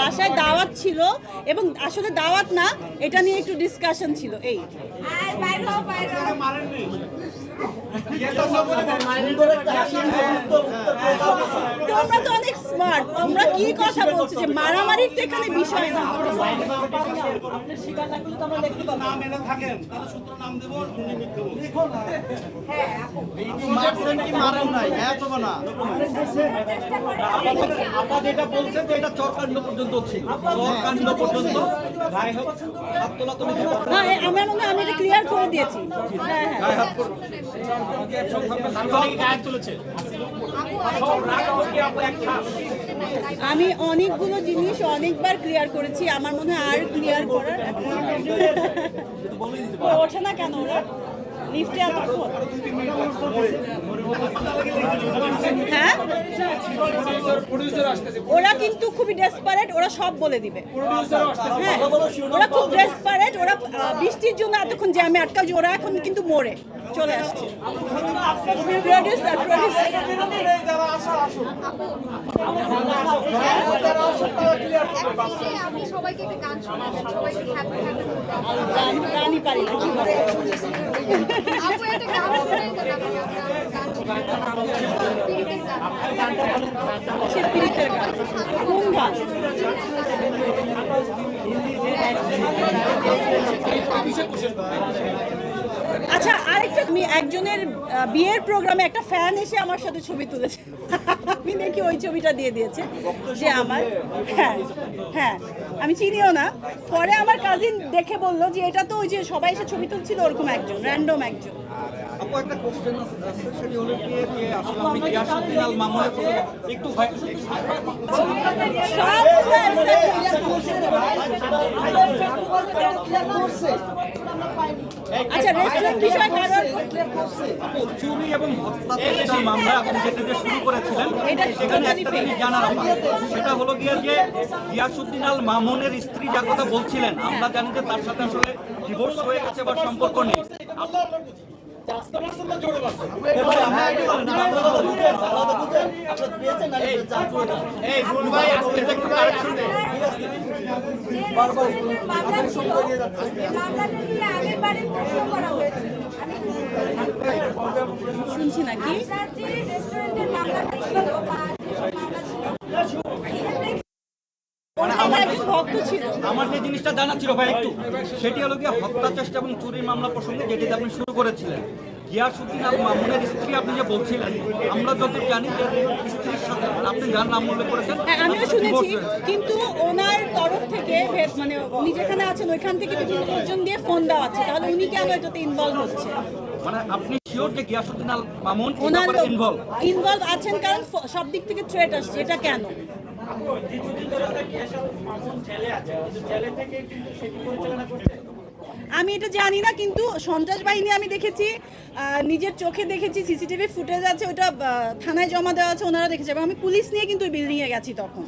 বাসায় দাওয়াত ছিল এবং আসলে দাওয়াত না এটা নিয়ে একটু ডিসকাশন ছিল এই। তোমরা তো অনেক স্মার্ট। তোমরা কি কথা বলছো যে মারামারির তো এখানে বিষয় না। নাম এনে থাকেন তাহলে সূত্র নাম দেব উনি মিথ্যে বলছেন। মারছেন কি মারেন নাই হ্যাঁ অথবা না আপা যেটা বলছে যে এটা চরকাণ্ড পর্যন্ত ছিল চরকাণ্ড পর্যন্ত গায়ে হোক হাত তোলা তুমি আমার মনে আমি এটা ক্লিয়ার করে দিয়েছি হ্যাঁ হ্যাঁ তুলেছে আমি অনেকগুলো জিনিস অনেকবার ক্লিয়ার করেছি, আমার মনে হয় আর ক্লিয়ার করার ওঠে না কেন ওরা? হ্যাঁ? ওরা কিন্তু খুবই ডেসপারেট ওরা সব বলে দিবে। হ্যাঁ ওরা খুব ডেসপারেট ওরা বৃষ্টির জন্য এতক্ষণ জ্যামে আটকা ওরা এখন কিন্তু মরে। চলে আসছে। আমি সবাইকে একটা গান শোনাবো সবাইকে হ্যাপি হ্যাপি গান গানই পারি না কি করে? আপু একটা গান শোনাই দেন আমাকে আমরা গান পীড়িতের গান সে পীড়িতের গান কোন গান আচ্ছা আরেকটা তুমি একজনের বিয়ের প্রোগ্রামে একটা ফ্যান এসে আমার সাথে ছবি তুলেছে। আমি দেখি ওই ছবিটা দিয়ে দিয়েছে যে আমার হ্যাঁ হ্যাঁ আমি চিনিও না। পরে আমার কাজিন দেখে বলল যে এটা তো ওই যে সবাই এসে ছবি তুলছিল ওরকম একজন র্যান্ডম একজন। আপু একটা কোশ্চেন আছে সেটি হলো কি যে আসলে আপনি গিয়াসউদ্দিন আল মামুনের একটু ভয় সবগুলো answer আচ্ছা রেস্টুরেন্ট বিষয় কারণ চুরি এবং হত্যা মামলা আপনি যেটা শুরু করেছিলেন সেখানে একটা জিনিস জানার সেটা হলো গিয়ে যে গিয়াসউদ্দিন আল মামুনের স্ত্রী যা কথা বলছিলেন আমরা জানি যে তার সাথে আসলে ডিভোর্স হয়ে গেছে বা সম্পর্ক নেই। শুনছি নাকি ওর আমার একজন ভক্ত ছিল আমার যে জিনিসটা জানা ছিল ভাই একটু সেটি হলো গিয়ে হত্যা চেষ্টা এবং চুরির মামলা প্রসঙ্গে যেটিতে আপনি শুরু করেছিলেন। গিয়াসুদ্দিন আল মামুনের স্ত্রী আপনি যে বলছিলেন আমরা যত জানি যে স্ত্রীর সাথে আপনি যার নাম উল্লেখ করেছেন হ্যাঁ আমিও শুনেছি কিন্তু ওনার তরফ থেকে মানে উনি যেখানে আছেন ওইখান থেকে বিভিন্ন লোকজন দিয়ে ফোন দেওয়া আছে। তাহলে উনি কেন এটাতে ইনভলভ হচ্ছে? মানে আপনি শিওর যে গিয়াসুদ্দিন আল মামুন ওনার ইনভলভ ইনভলভ আছেন কারণ সব দিক থেকে থ্রেট আসছে। এটা কেন? আমি এটা জানি না কিন্তু সন্ত্রাস বাহিনী আমি দেখেছি নিজের চোখে দেখেছি সিসিটিভি ফুটেজ আছে ওটা থানায় জমা দেওয়া আছে ওনারা দেখেছে এবং আমি পুলিশ নিয়ে কিন্তু বিল্ডিংয়ে গেছি তখন